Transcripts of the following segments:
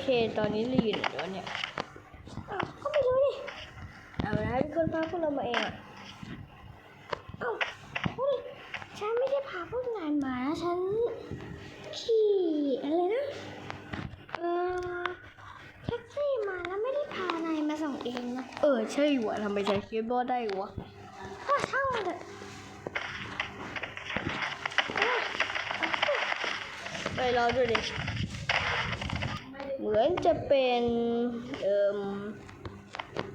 เคตอนนี้เราอยู่ไหนวะเนี่ยอ้าวก็ไม่รู้ดิเอาละทุกคนพาพวกเรามาเองอะเอ้าเฮ้ยฉันไม่ได้พาพวกนายมานะฉันขี่อะไรนะเออแท็กซี่มาแล้วไม่ได้พานายมาส่งเองนะเออใช่วะทำไมใช้คีย์บอร์ดได้วะก็ช่างมันเถอะไปรอด้วยดิ เหมือนจะเป็นเอ่ม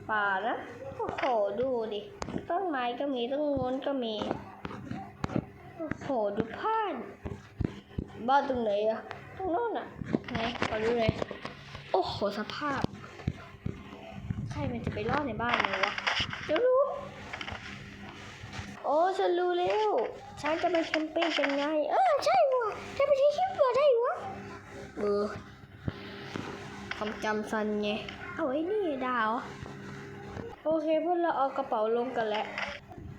ป่านะโอ้โหดูดิ ต้นไม้ก็มีต้นโน้นก็มี โอ้โหดูผ่านบ้านตรงไหนอะตรงโน้นอะไหนขอดูหน่อยโอ้โหสภาพ ใครมันจะไปรอดในบ้านเลยวะเดี๋ยวรู้ โอ้ฉันรู้แล้วฉันจะไปแคมปิ้งกันไง เออใช่วะจะไปที่คิดว่าได้วะเออ ความจำสั้นไง เอาไอ้นี่ดาว โอเคพวกเราเอากระเป๋าลงกันแล้ว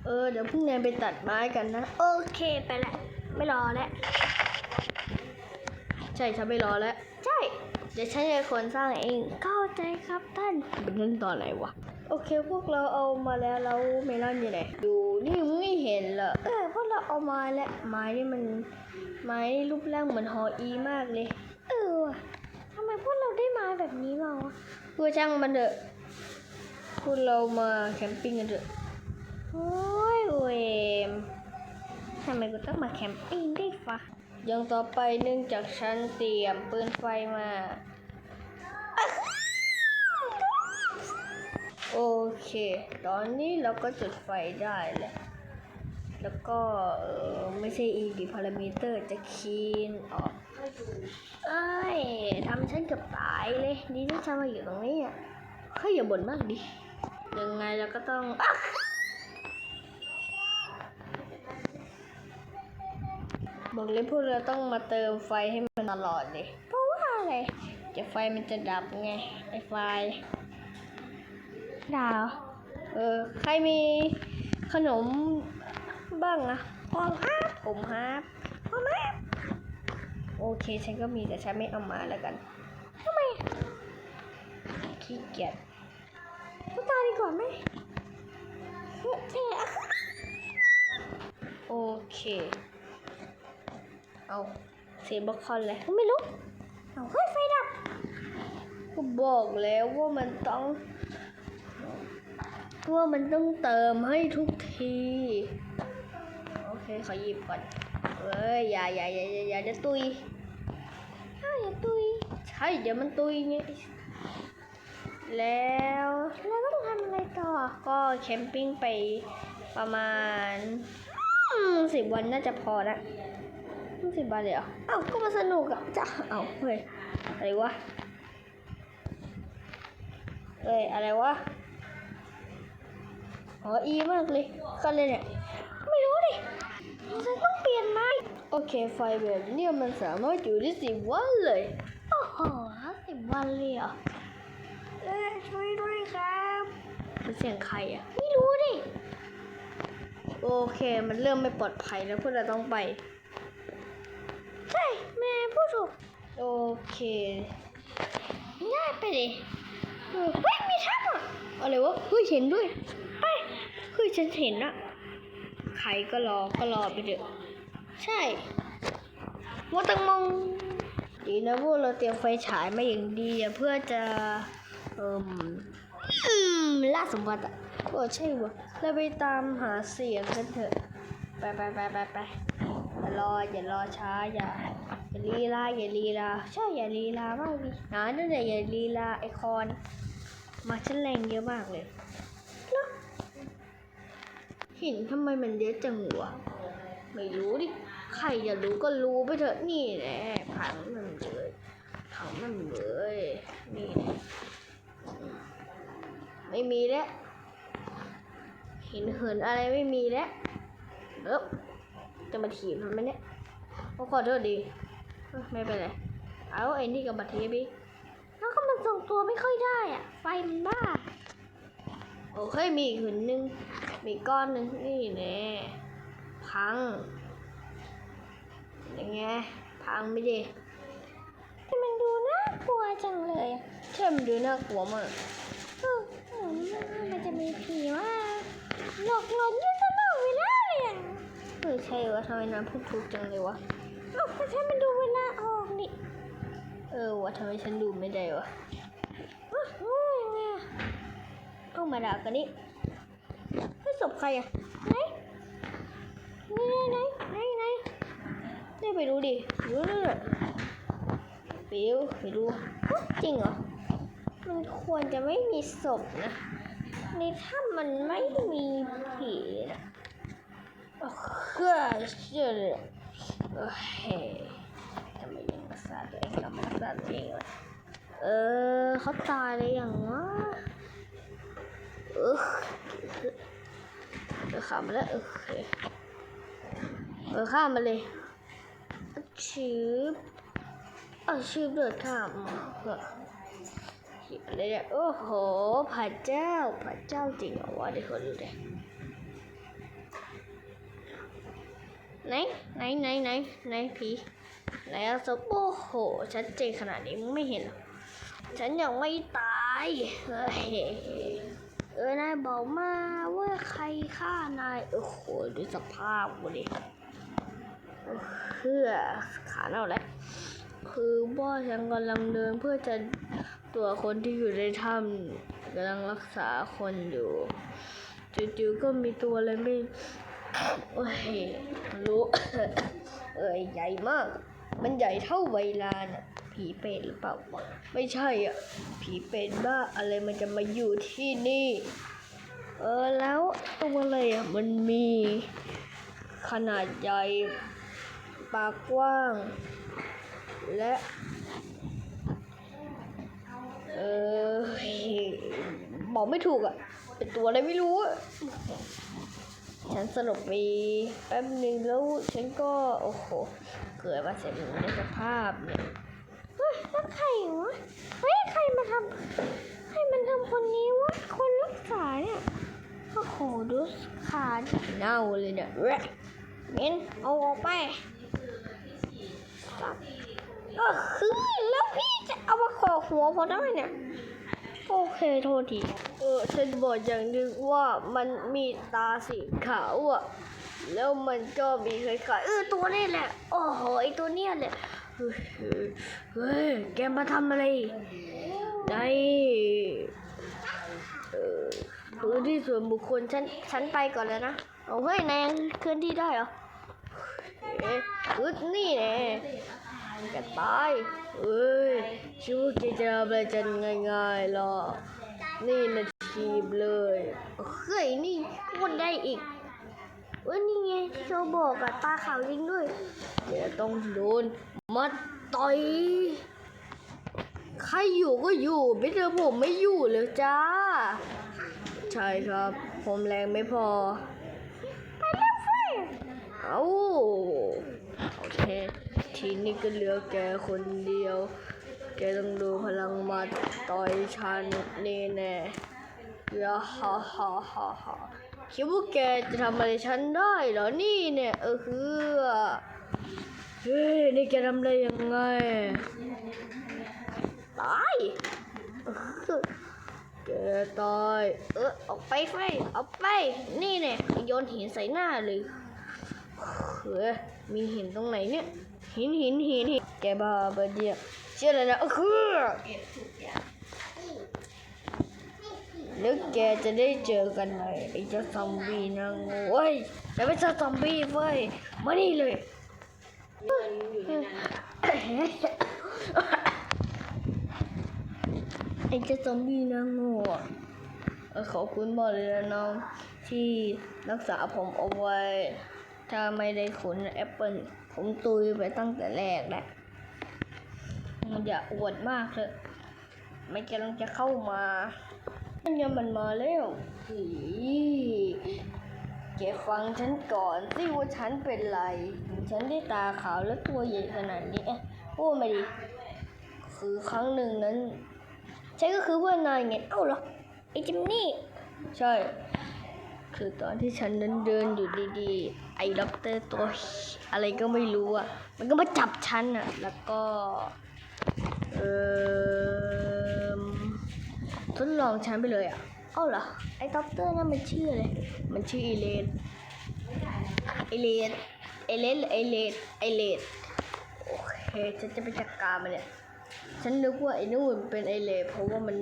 เออ เดี๋ยวพรุ่งนี้ไปตัดไม้กันนะ โอเคไปละ ไม่รอแล้ว ใช่ฉันไม่รอแล้ว ใช่ เดี๋ยวฉันจะคนสร้างเอง เข้าใจครับท่านเป็นขั้นตอนไหนวะ โอเคพวกเราเอามาแล้วแล้วเมลอนอยู่ไหนดูนี่มึงไม่เห็นเหรอ เออพวกเราเอามาแล้วไม้นี่มันไม้นี่รูปร่างเหมือนหออีมากเลย เออว่ะทำไมพวกเราได้มาแบบนี้มาวะเพื่อช่างมันเถอะพวกเรามาแคมปิ้งกันเถอะโอ้ยเวมทำไมกูต้องมาแคมปิ้งได้วยฟะอย่างต่อไปเนื่องจากฉันเตรียมปืนไฟมา โอเค ตอนนี้เราก็จุดไฟได้แล้วแล้วก็ เออไม่ใช่ ED parameter จะคีนออก เอ้ยทำฉันเกือบตายเลยดีที่ฉันมาอยู่ตรงนี้อะเฮ้ยอย่าบ่นมากดิยังไงเราก็ต้องอ๊ะบอกเลยพวกเราต้องมาเติมไฟให้มันตลอดเลยเพราะว่าอะไรเดี๋ยวไฟมันจะดับไงไอไฟดาวเออใครมีขนมบ้างอะพอครับผมฮาร์ป โอเค ฉันก็มีแต่ฉันไม่เอามาแล้วกันทำไมขี้เกียจกูตายดีกว่าไหมเฮ้ยเท่อะโอเค เอาเสียบล็อกคอนเลยกูไม่รู้ เอาเฮ้ยไฟดับก็บอกแล้วว่ามันต้องว่ามันต้องเติมให้ทุกที โอเค ขอหยิบก่อนเอ้ย อย่าอย่าอย่าอย่าอย่าเดี๋ยวตุยอ้าวอย่าตุย ใช่เดี๋ยวมันตุยไงแล้วแล้วต้องทำอะไรต่อ ก็แคมปิ้งไปประมาณสิบวันน่าจะพอนะสิบวันเลยเหรอเอ้าก็มาสนุกอะจ้ะเอ้าเฮ้ยอะไรวะเอ้ยอะไรวะอ๋ออีมากเลยก็เลยเนี่ย ไม่รู้ดิฉันต้องเปลี่ยนไหมโอเคไฟแบบเนี้มันสามารถอยู่ได้สิบวันเลย โอ้โหสิบวันเลยเหรอเอ้ยช่วยด้วยครับมันเสียงใครอะไม่รู้ดิ โอเค มันเริ่มไม่ปลอดภัยแล้วพวกเราต้องไป ใช่แม่พูดถูก โอเค ง่ายไปดิเออเฮ้ยมีถ้ำอะอะไรวะเฮ้ยเห็นด้วยเฮ้ยเฮ้ยฉันเห็นอะใครก็รอก็รอไปเถอะ ใช่ว่าตังมง ดีนะพวกเราเตรียมไฟฉายมาอย่างดีอะเพื่อจะเอ่มอืมล่าสมบัติอะโอ้ใช่วะเราไปตามหาเสียงกันเถอะไปไปไปไปไปอย่ารออย่ารอช้าอย่าอย่าลีลาอย่าลีลาใช่อย่าลีลามากดิหานั่นแหละอย่าลีลาไอคอน มาฉันแรงเยอะมากเลยแล้วหินทำไมมันเยอะจังวะไม่รู้ดิ ใครจะรู้ก็รู้ไปเถอะนี่แหละผังมันเลยผังมันเลยนี่แหละไม่มีแล้วเหินเหินอะไรไม่มีแล้วเอ๊บจะมาถีบมันไหมเนี่ยโอ้ขอโทษดีไม่เป็นไรเอาไอ้นี่กับบัตรเทปอีแล้วก็มันส่งตัวไม่ค่อยได้อะ ไฟมันบ้าโอเคมีอีกหินหนึ่งมีกก้อนหนึ่งนี่แน่พัง ยังไงพังไม่ดีที่มันดูน่ากลัวจังเลยช่มันดูน่ากลัวมากเออเออมันจะมีผีว่าหลอกหลอนอยู่ตลอดเวลาเลยอะเออใช่วะทำไมน้ำพูดถูกจังเลยวะเอ้าก็ใช้มันดูเวลาออกนี่เออวะทำไมฉันดูไม่ได้วะอ้าวโอ้ยยังไงอะต้องมาด่ากันนี่ให้ศพใครอะไหนไหนไหนไหนไหน ได้ไปดูดิดูเลยปิวไปดู จริงเหรอ มันควรจะไม่มีศพนะในถ้ำมันไม่มีผีนะโอ้เชื่อเชื่อเลยเอ้ยทำไมยังมาสาดตัวเองทำไมมาสาดตัวเองวะเออเขาตายเลยอย่างวะเออเออข้ามมาแล้วโอเคเออข้ามมาเลย ชืบเอาชืบเดือดข้ามมาเอออะไรเนี่ยโอ้โหพระเจ้าพระเจ้าจริงเหรอวะเดี๋ยวขอดูดิไหนไหนไหนไหนไหนผีไหนอาศพโอ้โหชัดเจนขนาดนี้มึงไม่เห็นหรอฉันยังไม่ตายเฮ้ยเออนายบอกมาว่าใครฆ่านายโอ้โหดูสภาพกูดิ เพื่อขาเน่าแล้วคือว่าฉันกำลังเดินเพื่อจะตัวคนที่อยู่ในถ้ำกำลังรักษาคนอยู่จู่ๆก็มีตัวอะไรไม่โอ้ยรู้ เอ้ยใหญ่มาก มันใหญ่เท่าเวลาน่ะผีเปรตหรือเปล่าไม่ใช่อะ ผีเปรตบ้าอะไรมันจะมาอยู่ที่นี่ เออแล้วตัวอะไรอะ มันมีขนาดใหญ่ ปากกว้าง และ เออบอกไม่ถูกอะ เป็นตัวอะไรไม่รู้อะฉันสลบไปแป๊บหนึ่งแล้วฉันก็ โอ้โห เกิดมาเสร็จในสภาพเนี่ยเฮ้ยแล้วใครวะเฮ้ยใครมาทำใครมันทำคนนี้วะ คนรักษาเนี่ยโอ้โหดูขาดิเน่าเลยเนี่ยแรกเม้นเอาออกไป ก็คือแล้วพี่จะเอามาขอหัวพอได้เนี่ย โอเคโทษที เออฉันบอกอย่างหนึงว่ามันมีตาสีขาวอะ แล้วมันก็มีคล้ายๆเออตัวนี้แหละ โอ้โหไอตัวเนี้ยแหละ เฮ้ย แกมาทำอะไรในเออพื้นที่ส่วนบุคคลฉันฉันไปก่อนแล้วนะ เอาเฮ้ยนายเคลื่อนที่ได้เหรอ อึดนี่แน่แกตายเอ้ยคิดว่าแกจะทำอะไรจะง่ายๆหรอนี่นะทีบเลยเฮ้ยนี่พูดได้อีกเอ้ยนี่ไงที่เขาบอกอะตาขาวจริงด้วยแกต้องโดนมาต่อยใครอยู่ก็อยู่ไม่เจอผมไม่อยู่เลยจ้า ใช่ครับ ผมแรงไม่พอ เอาโอเค ทีนี้ก็เหลือแกคนเดียว แกต้องดูพลังมาต่อยฉันนี่แน่ยาฮ่าฮ่าฮ่าฮ่าคิดว่าแกจะทำอะไรฉันได้เหรอนี่เนี่ยเออคือเฮ้ยนี่แกทำได้ยังไงตายแกตายเออออกไปไฟออกไป นี่เนี่ยโยนหินใส่หน้าเลย เฮ้ยมีหินตรงไหนเนี่ย หินหินหินหินแกบ้าปะเดียเชื่อเลยนะเออคือแล้วแกจะได้เจอกันไหมไอ้เจ้าซอมบี้นะโง่เว้ยจะไม่ใช่ซอมบี้เว้ยมานี่เลยไอ้เจ้าซอมบี้นะโง่ขอบคุณมากเลยนะน้องที่รักษาผมเอาไว้ ถ้าไม่ได้ขนแอปเปิลผมตุยไปตั้งแต่แรกแหละมันอย่าอวดมากเถอะไม่กำลังจะเข้ามามันยังมันมาแล้วผีแกฟังฉันก่อนสิว่าฉันเป็นไร ฉันได้ตาขาวและตัวใหญ่ขนาดนี้เอ๊ะพูดมาดิคือครั้งหนึ่งนั้น ฉันก็คือเพื่อนนายไงเอ้าเหรอไอ้จิมนี่ ใช่ คือตอนที่ฉันนั้นเดินอยู่ดีๆ ไอ้ด็อกเตอร์ตัวอะไรก็ไม่รู้อะ มันก็มาจับฉันอะ แล้วก็ เออทดลองฉันไปเลยอะ เอ้าเหรอ ไอ้ด็อกเตอร์นั่นมันชื่ออะไร มันชื่อไอเลนไอเลนไอเลนไอเลนไอเลนโอเค ฉันจะไปจัดการมันเนี่ย ฉันนึกว่าไอ้นู่นเป็นไอเลนเพราะว่ามัน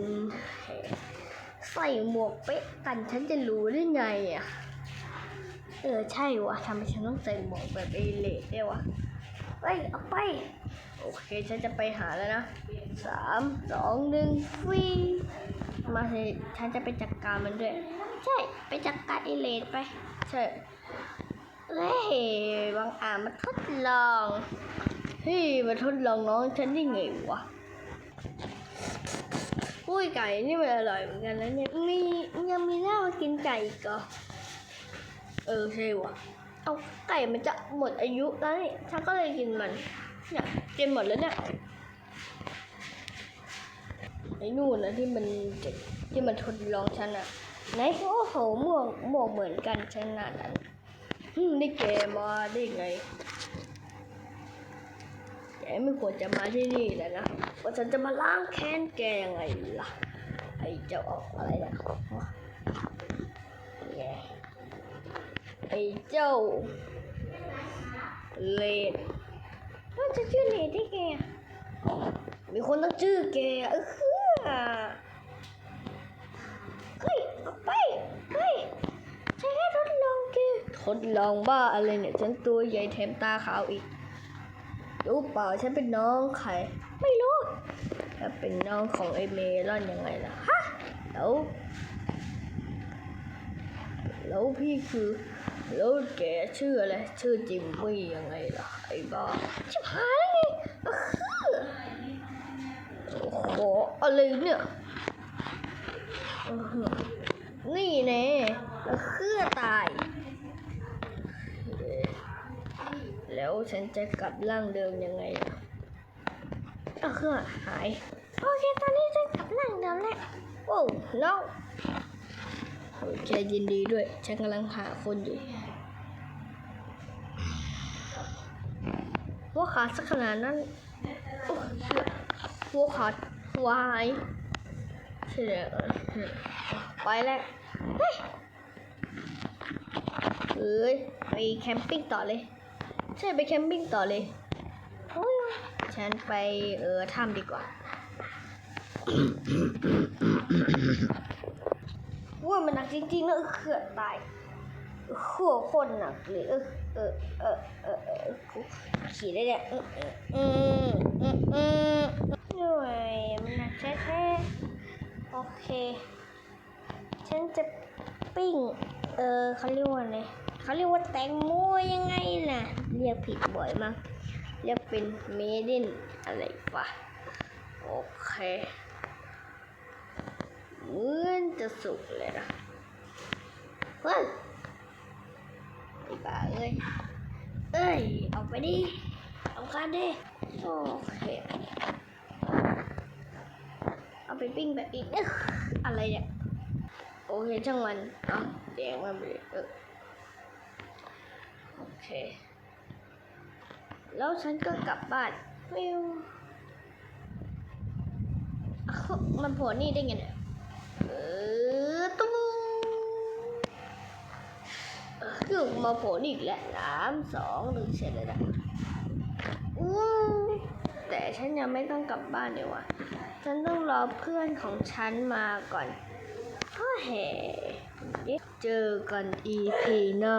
ใส่หมวกเป๊ะกันฉันจะรู้ได้ไงอะ เออใช่วะทำไมฉันต้องใส่หมวกแบบไอเลนได้วะเฮ้ยเอาไป โอเคฉันจะไปหาแล้วนะสามสองหนึ่งฟีมาสิฉันจะไปจัดการมันด้วย ใช่ไปจัดการไอเลดไปใช่เฮ้ยบางอ่านมาทดลองเฮ้ยมาทดลองน้องฉันได้ไงวะ อุ้ยไก่นี่มันอร่อยเหมือนกันนะเนี่ยมียังมีหน้ามากินไก่อีกเหรอเออใช่วะเอาไก่มันจะหมดอายุแล้วนี่ฉันก็เลยกินมันเนี่ยกินหมดแล้วเนี่ยไอ้นู่นนะที่มันจะที่มันทดลองฉันอะไหนโอ้โหหมวกหมวกเหมือนกันขนาดนั้นอืมนี่แกมาได้ไง แกไม่ควรจะมาที่นี่แหละนะว่าฉันจะมาล้างแค้นแกยังไงล่ะ ไอ้เจ้าออกอะไรนี่ยแกไอ้เจ้า เลดว่าจะชื่อเลดได้ไงมีคนตั้งชื่อแกเออเฮ้ยเอาไปเฮ้ยใช้แค่ทดลองแกทดลองบ้าอะไรเนี่ย ฉันตัวใหญ่แถมตาขาวอีก รู้เปล่าฉันเป็นน้องใคร ไม่รู้ถ้าเป็นน้องของไอเมลอนยังไงล่ะฮะแล้วแล้วพี่คือแล้วแกชื่ออะไร ชื่อจิมมี่ยังไงล่ะไอ้บ้าชิบหายแล้วไงโอ้โหอะไรเนี่ยอื้อหือนี่แน่แล้วเครื่อตาย แล้ว ฉันจะกลับร่างเดิมยังไงล่ะอ้าเครื่องหาย โอเค ตอนนี้ฉันกลับร่างเดิมแล้ว โอ้ no โอเคยินดีด้วย ฉันกำลังหาคนอยู่หัวขาดสักขนาดนั้นโอ้เชี่ยหัวขาดวายเชี่ยไปแล้วเฮ้ยเอ้ยไปแคมปิ้งต่อเลย ใช่ไปแคมปิ้งต่อเลยโอ้ยฉันไปเออถ้ำดีกว่าว่ามันหนักจริงๆนะเขื่อนตายหัวคนหนักเลยเออเออเออเออเออขี่ได้เนี่ยอืมอืมอืมอืมหน่อยมันหนักแท้ๆโอเค ฉันจะปิ้ง เออเขาเรียกว่าไง เขาเรียกว่าแตงโมยังไงน่ะ เรียกผิดบ่อยมาก เรียกเป็นเมดินอะไรวะโอเคเหมือนจะสุกเลยนะเฮ้ยไอ้บ้าเอ้ย เอ้ย เอาไปดิ เอาคันดิ โอเค เอาไปปิ้งแบบอีกนึอะไรเนี่ย โอเคช่างมัน เอาแดงมันไปเลย เออโอเค แล้วฉันก็กลับบ้านวิวมันโผล่นี่ได้ไงเนี่ยเออตุ้มเขื่อมาโผล่อีกแล้วสามสองหนึ่งเสร็จเลยนะอู้แต่ฉันยังไม่ต้องกลับบ้านเดี๋ยววะฉันต้องรอเพื่อนของฉันมาก่อนเฮ้ยเจอกัน EP หน้า